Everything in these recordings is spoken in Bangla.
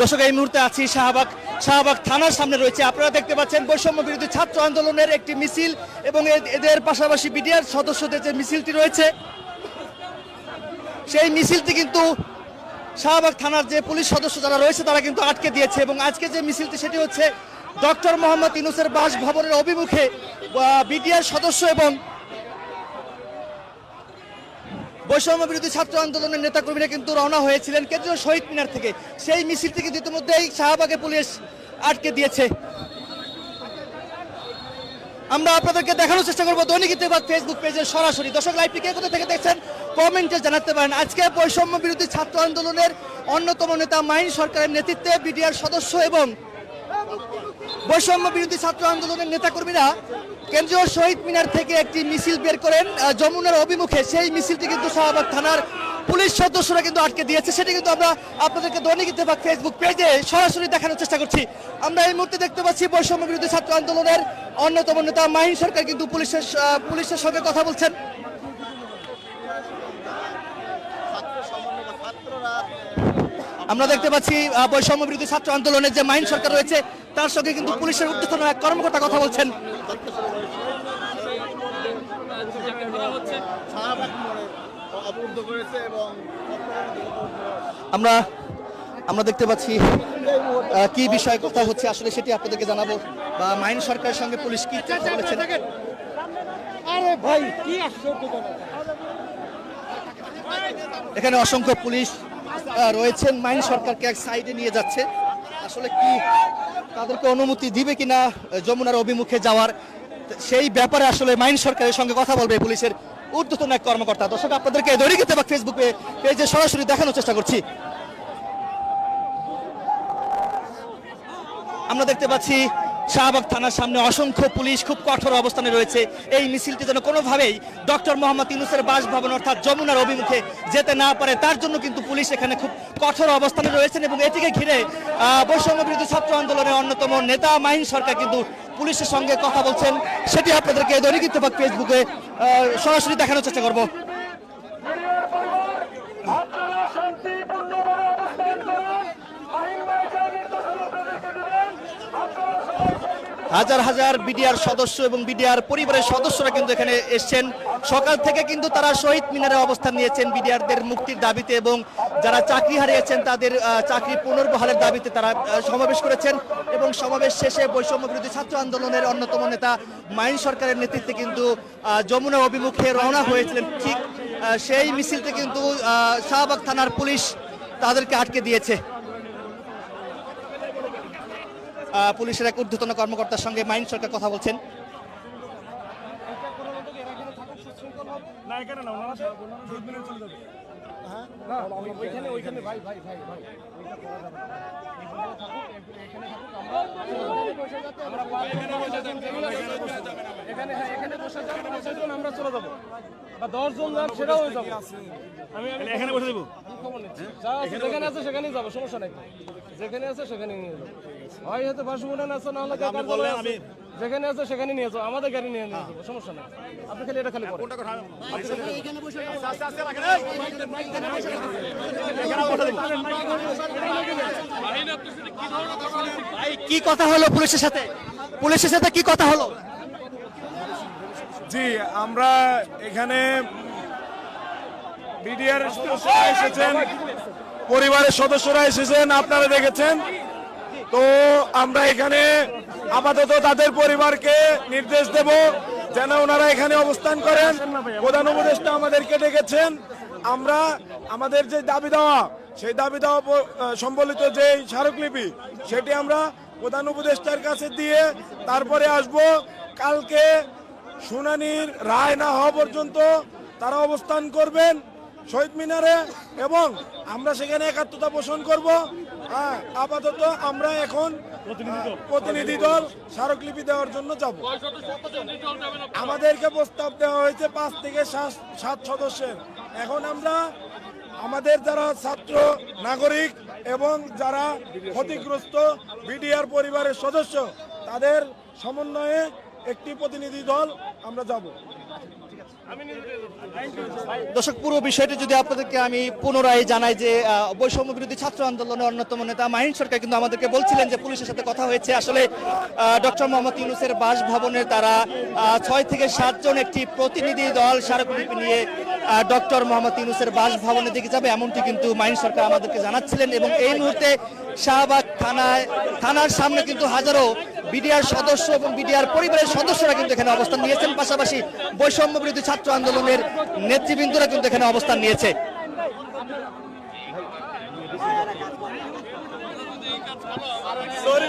দর্শক, এই মুহূর্তে আছি শাহবাগ শাহবাগ থানার সামনে রয়েছে। আপনারা দেখতে পাচ্ছেন বৈষম্য বিরোধী ছাত্র আন্দোলনের একটি মিছিল এবং এদের পাশাপাশি বিডিআর সদস্যদের যে মিছিলটি রয়েছে, সেই মিছিলটি কিন্তু শাহবাগ থানার যে পুলিশ সদস্য যারা রয়েছে, তারা কিন্তু আটকে দিয়েছে এবং আজকে যে মিছিলটি, সেটি হচ্ছে ডক্টর মোহাম্মদ ইনুসের বাসভবনের অভিমুখে বিডিআর সদস্য এবং বৈষম্য বিরোধী ছাত্র আন্দোলনের নেতাকর্মীরা কিন্তু রওনা হয়েছিলেন কেন্দ্রীয় শহীদ মিনার থেকে। সেই মিছিলটি কিন্তু ইতিমধ্যেই শাহবাগে পুলিশ আটকে দিয়েছে। আমরা আপনাদেরকে দেখানোর চেষ্টা করব দৈনিক ইত্তেফাক ফেসবুক পেজে সরাসরি। দর্শক লাইভটি কে কোথা থেকে দেখছেন? কমেন্টে জানাতে পারেন। আজকে বৈষম্য বিরোধী ছাত্র আন্দোলনের অন্যতম নেতা মাইন সরকারের নেতৃত্বে বিডিআর সদস্য এবং বৈষম্য বিরোধী ছাত্র আন্দোলনের নেতাকর্মীরা কেন্দ্রীয় শহীদ মিনার থেকে একটি মিছিল বের করেন। যমুনার অভিমুখে সেই মিছিলটি কিন্তু শাহবাগ থানার পুলিশ সদস্যরা কিন্তু আটকে দিয়েছে। সেটি কিন্তু আমরা আপনাদেরকে দৈনিক ইত্তেফাক ফেসবুক পেজে সরাসরি দেখানোর চেষ্টা করছি। আমরা এই মুহূর্তে দেখতে পাচ্ছি বৈষম্য বিরোধী ছাত্র আন্দোলনের অন্যতম নেতা মাহিন সরকার কিন্তু পুলিশের পুলিশের সঙ্গে কথা বলছেন। আমরা দেখতে পাচ্ছি বৈষম্য বিরোধী ছাত্র আন্দোলনের যে মাইন সরকার রয়েছে তার সঙ্গে কিন্তু পুলিশের উদ্যোতন এক কর্মকর্তা কথা বলছেন। আমরা আমরা দেখতে পাচ্ছি কি বিষয়ে কথা হচ্ছে আসলে সেটি আপনাদেরকে জানাব। বা মাইন সরকারের সঙ্গে পুলিশ কি কথা বলেছেন? আরে ভাই কি আশ্চর্য এখানে অসংখ্য পুলিশ রয়েছেন মাইন সরকারকে এক সাইডে নিয়ে যাচ্ছে। আসলে কি তাদেরকে অনুমতি দিবে কিনা যমুনার অভিমুখে যাওয়ার, সেই ব্যাপারে আসলে মাইন সরকারের সঙ্গে কথা বলবে পুলিশের ঊর্ধ্বতন এক কর্মকর্তা। দর্শক, আপনাদেরকে দৈনিক বা ফেসবুকে পেজে সরাসরি দেখানোর চেষ্টা করছি। আমরা দেখতে পাচ্ছি শাহবাগ থানার সামনে অসংখ্য পুলিশ খুব কঠোর অবস্থানে রয়েছে। এই মিছিলটি যেন কোনোভাবেই ডক্টর মোহাম্মদ ইউনুসের বাসভবন অর্থাৎ যমুনার অভিমুখে যেতে না পারে, তার জন্য কিন্তু পুলিশ এখানে খুব কঠোর অবস্থানে রয়েছেন এবং এটিকে ঘিরে বৈষম্য বিরোধী ছাত্র আন্দোলনের অন্যতম নেতা মাহিন সরকার কিন্তু পুলিশের সঙ্গে কথা বলছেন। সেটি আপনাদেরকে দৈনিক ইত্তেফাক ফেসবুকে সরাসরি দেখানোর চেষ্টা করব আপনারা শান্তিপূর্ণভাবে অবস্থান করুন আইন বাইচা নির্দেশনা প্রদেশকে দেবেন আপনারা সবাই হাজার হাজার বিডিআর সদস্য এবং বিডিআর পরিবারের সদস্যরা কিন্তু এখানে এসছেন। সকাল থেকে কিন্তু তারা শহীদ মিনারে অবস্থান নিয়েছেন বিডিআরদের মুক্তির দাবিতে এবং যারা চাকরি হারিয়েছেন তাদের চাকরি পুনর্বহালের দাবিতে তারা সমাবেশ করেছেন এবং সমাবেশ শেষে বৈষম্য বিরোধী ছাত্র আন্দোলনের অন্যতম নেতা মাইন সরকারের নেতৃত্বে কিন্তু যমুনা অভিমুখে রওনা হয়েছিলেন। ঠিক সেই মিছিলতে কিন্তু শাহবাগ থানার পুলিশ তাদেরকে আটকে দিয়েছে। পুলিশের এক ঊর্ধ্বতন কর্মকর্তার সঙ্গে মাইন সরকার কথা বলছেন। এখানে বসে যান, হ্যাঁ আমরা চলে যাব। বা যান সেটাও হয়ে? যাবে আমি আমি এখানে বসে দেবো যা যেখানে আছে সেখানেই যাব সমস্যা নাই। যেখানে আছে সেখানে নিয়ে যাব। হয় হয়তো বাসুমুনান আছে না হলে কাকার যেখানে আছে সেখানে নিয়ে যাব আমাদের গাড়ি নিয়ে নিয়ে যাব সমস্যা নাই। আপনি খালি এটা খালি কি কথা হলো পুলিশের সাথে? পুলিশের সাথে কি কথা হলো? জি আমরা এখানে বিডিআর এসেছেন পরিবারের সদস্যরা এসেছেন আপনারা দেখেছেন। তো আমরা এখানে আপাতত তাদের পরিবারকে নির্দেশ দেব যেন ওনারা এখানে অবস্থান করেন। প্রধান উপদেষ্টা আমাদেরকে ডেকেছেন। আমরা আমাদের যে দাবি দেওয়া, সেই দাবি দেওয়া সম্বলিত যে স্মারকলিপি, সেটি আমরা প্রধান উপদেষ্টার কাছে দিয়ে তারপরে আসব। কালকে শুনানির রায় না হওয়া পর্যন্ত তারা অবস্থান করবেন শহীদ মিনারে এবং আমরা সেখানে একাত্মতা পোষণ করব। হ্যাঁ আপাতত আমরা এখন প্রতিনিধি দল। স্মারকলিপি দেওয়ার জন্য যাব। আমাদেরকে প্রস্তাব দেওয়া হয়েছে পাঁচ থেকে সাত- সাত সদস্যের। এখন আমরা আমাদের যারা ছাত্র নাগরিক এবং যারা ক্ষতিগ্রস্ত বিডিআর পরিবারের সদস্য তাদের সমন্বয়ে একটি প্রতিনিধি দল আমরা যাব। দর্শক, পুরো বিষয়টি যদি আপনাদেরকে আমি পুনরায় জানাই যে বৈষম্য বিরোধী ছাত্র আন্দোলনের অন্যতম নেতা মাহিন সরকার কিন্তু আমাদেরকে বলছিলেন যে, পুলিশের সাথে কথা হয়েছে। আসলে ডক্টর মোহাম্মদ ইউনুসের বাসভবনে তারা ছয় থেকে সাতজন একটি প্রতিনিধি দল স্মারকলিপি নিয়ে ডক্টর মোহাম্মদ ইউনুসের বাসভবনের দিকে যাবে, এমনটি কিন্তু মাইন সরকার আমাদেরকে জানাচ্ছিলেন এবং এই মুহূর্তে শাহবাগ থানায়, থানার সামনে কিন্তু হাজারো বিডিআর সদস্য এবং বিডিআর পরিবারের সদস্যরা কিন্তু এখানে অবস্থান নিয়েছেন। পাশাপাশি বৈষম্য বিরোধী ছাত্র আন্দোলনের নেতৃবৃন্দরা কিন্তু এখানে অবস্থান নিয়েছে। সরি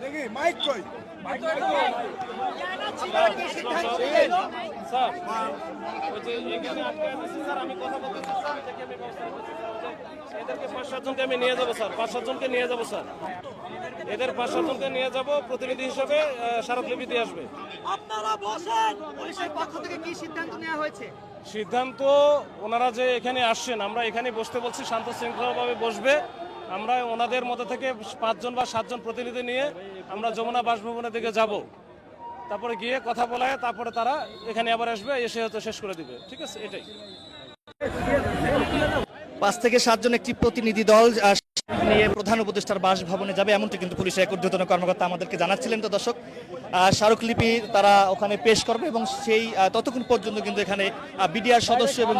দেখি মাইক কই? স্যার ওই যে এখানে আটকে আছে স্যার আমি কথা বলতে চাচ্ছিলাম থেকে আমি ব্যবস্থা করতেছি যে এদেরকে পাঁচ সাতজনকে আমি নিয়ে যাব স্যার পাঁচ সাতজনকে নিয়ে যাব স্যার। এদের পাঁচ সাতজনকে নিয়ে যাব প্রতিনিধি হিসেবে স্মারকলিপি দিয়ে আসবে। আপনারা বসেন পুলিশের পক্ষ থেকে কি সিদ্ধান্ত নেওয়া হয়েছে? সিদ্ধান্ত ওনারা যে এখানে আসছেন আমরা এখানে বসতে বলছি শান্ত শৃঙ্খলাভাবে বসবে। আমরা ওনাদের মধ্যে থেকে পাঁচজন বা সাতজন প্রতিনিধি নিয়ে আমরা যমুনা বাসভবনের দিকে যাব। তারপরে গিয়ে কথা বলায়, তারপরে তারা এখানে আবার আসবে, এসে হয়তো শেষ করে দিবে। ঠিক আছে? এটাই। পাঁচ থেকে সাতজন একটি প্রতিনিধি দল নিয়ে প্রধান উপদেষ্টার বাসভবনে যাবে, এমনটি কিন্তু পুলিশের এক ঊর্ধ্বতন কর্মকর্তা আমাদেরকে জানাচ্ছিলেন। তো দর্শক স্মারকলিপি তারা ওখানে পেশ করবে এবং সেই ততক্ষণ পর্যন্ত কিন্তু এখানে বিডিআর সদস্য এবং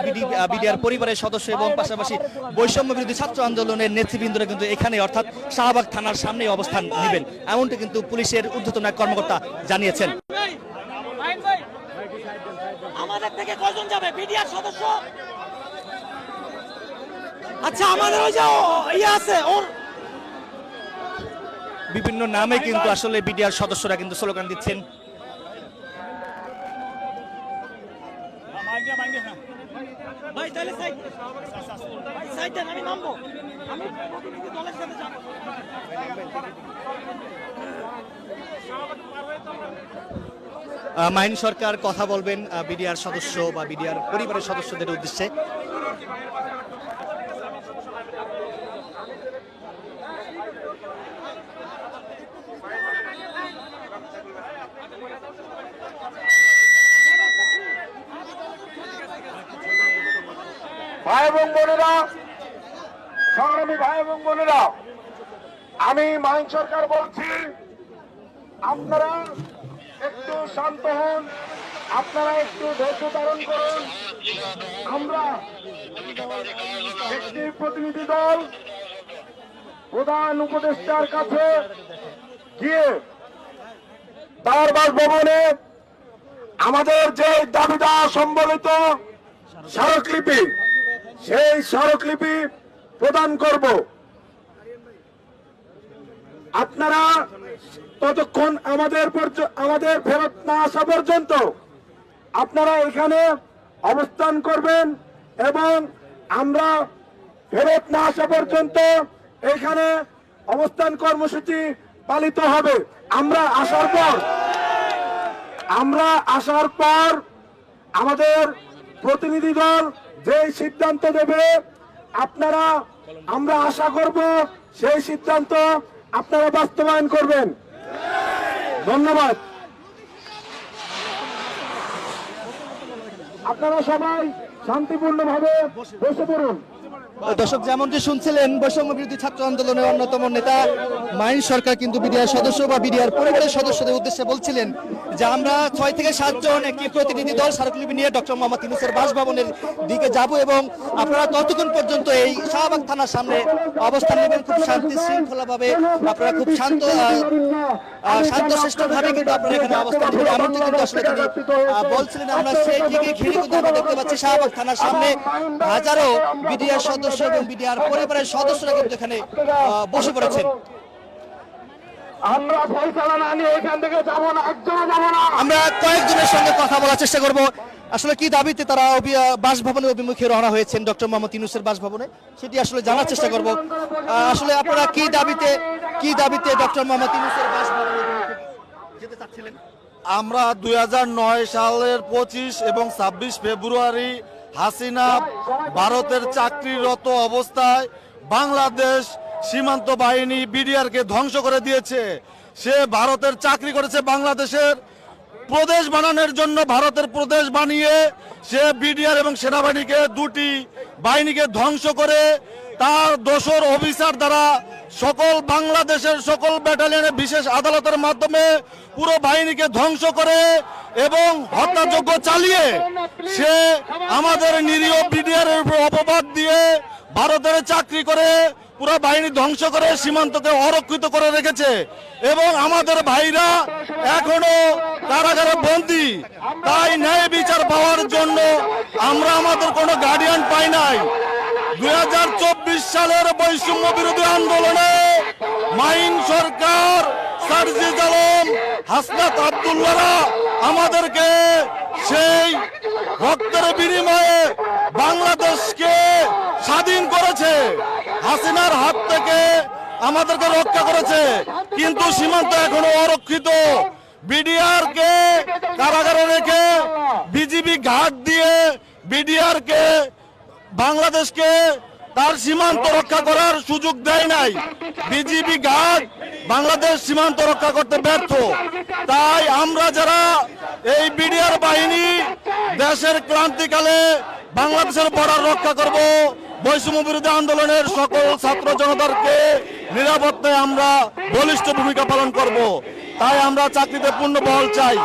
বিডিআর পরিবারের সদস্য এবং পাশাপাশি বৈষম্য বিরোধী ছাত্র আন্দোলনের নেতৃবৃন্দরা কিন্তু এখানে, অর্থাৎ শাহবাগ থানার সামনেই অবস্থান নেবেন। এমনটি কিন্তু পুলিশের ঊর্ধ্বতন এক কর্মকর্তা জানিয়েছেন। আমাদের থেকে কজন যাবে? বিডিআর সদস্য? আচ্ছা আমাদের ওই যে ইয়ে আছে ওর বিভিন্ন নামে কিন্তু আসলে বিডিআর সদস্যরা কিন্তু স্লোগান দিচ্ছেন। ভাই তাহলে সাইড ভাই সাইড দেন আমি নামবো। আমি প্রতিনিধি দলের সাথে যাব। আহ, মাহিন সরকার কথা বলবেন বিডিআর সদস্য বা বিডিআর পরিবারের সদস্যদের উদ্দেশ্যে। ভাই এবং বোনেরা, সংগ্রামী ভাই এবং বোনেরা, আমি মাইন সরকার বলছি, আপনারা একটু শান্ত হন, আপনারা একটু ধৈর্য ধারণ করুন। আমরা একটি প্রতিনিধি দল, প্রধান উপদেষ্টার কাছে গিয়ে তার বাসভবনে আমাদের যে দাবিদা সম্বলিত স্মারকলিপি সেই স্মারকলিপি প্রদান করব। আপনারা ততক্ষণ আমাদের আমাদের ফেরত না আসা পর্যন্ত আপনারা এখানে অবস্থান করবেন এবং আমরা ফেরত না আসা পর্যন্ত এখানে অবস্থান কর্মসূচি পালিত হবে। আমরা আসার পর, আমরা আসার পর আমাদের প্রতিনিধি দল যে সিদ্ধান্ত দেবে, আপনারা, আমরা আশা করব সেই সিদ্ধান্ত আপনারা বাস্তবায়ন করবেন। ধন্যবাদ। আপনারা সবাই শান্তিপূর্ণভাবে বসে পড়ুন। দর্শক যেমনটি শুনছিলেন বৈষম্য বিরোধী ছাত্র আন্দোলনের অন্যতম নেতা মাইন সরকার কিন্তু বিডিআর সদস্য বা বিডিআর পরিবারের সদস্যদের উদ্দেশ্যে বলছিলেন যে আমরা ছয় থেকে সাতজন একটি প্রতিনিধি দল স্মারকলিপি নিয়ে ডক্টর মোহাম্মদ ইউনুসের বাসভবনের দিকে যাব এবং আপনারা ততক্ষণ পর্যন্ত এই শাহবাগ থানার সামনে অবস্থান নেবেন। খুব শান্তি শৃঙ্খলাভাবে আপনারা খুব শান্ত আহ, শান্তশিষ্ট ভাবে কিন্তু আপনারা এখানে অবস্থান নেবেন। এমনটি কিন্তু আসলে তিনি বলছিলেন। আমরা সেই দিকে ঘিরে কিন্তু আমরা দেখতে পাচ্ছি শাহবাগ থানার সামনে হাজারো বিডিআর সদস্য এবং বিডিআর পরিবারের সদস্যরা কিন্তু এখানে বসে পড়েছেন। আমরা ফয়সালা না নিয়ে এখান থেকে যাব না একজনও যাব না। আমরা কয়েকজনের সঙ্গে কথা বলার চেষ্টা করব। আসলে কি দাবিতে তারা আহ, অভিমুখে রওনা হয়েছেন ডক্টর মোহাম্মদ ইউনুসের বাসভবনে? সেটি আসলে জানার চেষ্টা করব। আসলে আপনারা কি দাবিতে কি দাবিতে ডক্টর মোহাম্মদ ইউনুসের বাসভবনের অভিমুখে যেতে চাচ্ছিলেন? আমরা দু হাজার নয় সালের পঁচিশ এবং ছাব্বিশ ফেব্রুয়ারি হাসিনা ভারতের চাকরিরত অবস্থায় বাংলাদেশ সীমান্ত বাহিনী বিডিআরকে ধ্বংস করে দিয়েছে। সে ভারতের চাকরি করেছে বাংলাদেশের প্রদেশ বানানোর জন্য, ভারতের প্রদেশ বানিয়ে সে বিডিআর এবং সেনাবাহিনীকে দুটি বাহিনীকে ধ্বংস করে তার দোসর অফিসার দ্বারা সকল বাংলাদেশের সকল ব্যাটালিয়নের বিশেষ আদালতের মাধ্যমে পুরো বাহিনীকে ধ্বংস করে এবং হত্যাযজ্ঞ চালিয়ে সে আমাদের নিরীহ বিডিআর উপর অপবাদ দিয়ে ভারতের চাকরি করে পুরো বাহিনী ধ্বংস করে সীমান্তকে অরক্ষিত করে রেখেছে। এবং আমাদের ভাইরা এখনও কারাগারে বন্দী। তাই ন্যায় বিচার পাওয়ার জন্য আমরা আমাদের কোনো গার্ডিয়ান পাই নাই। দুই হাজার চব্বিশ সালের বৈষম্য বিরোধী আন্দোলনে মাইন সরকার সার্জিদ আলম, হাসনাত আবদুল্লারা আমাদেরকে সেই রক্তের বিনিময়ে বাংলাদেশকে স্বাধীন করেছে। হাসিনার হাত থেকে আমাদেরকে রক্ষা করেছে। কিন্তু সীমান্ত এখনও অরক্ষিত। বিডিআর কে কারাগারে রেখে বিজিবি ঘাট দিয়ে বিডিআর কে বাংলাদেশকে তার সীমান্ত রক্ষা করার সুযোগ দেয় নাই। বিজিবি ঘাট বাংলাদেশ সীমান্ত রক্ষা করতে ব্যর্থ। তাই আমরা যারা এই বিডিআর বাহিনী দেশের ক্রান্তিকালে বাংলাদেশের বর্ডার রক্ষা করব, বৈষম্য বিরোধী আন্দোলনের সকল ছাত্র জনতাকে নিরাপত্তায় আমরা বলিষ্ঠ ভূমিকা পালন করব। তাই আমরা চাকরিতে পূর্ণ বহল চাই।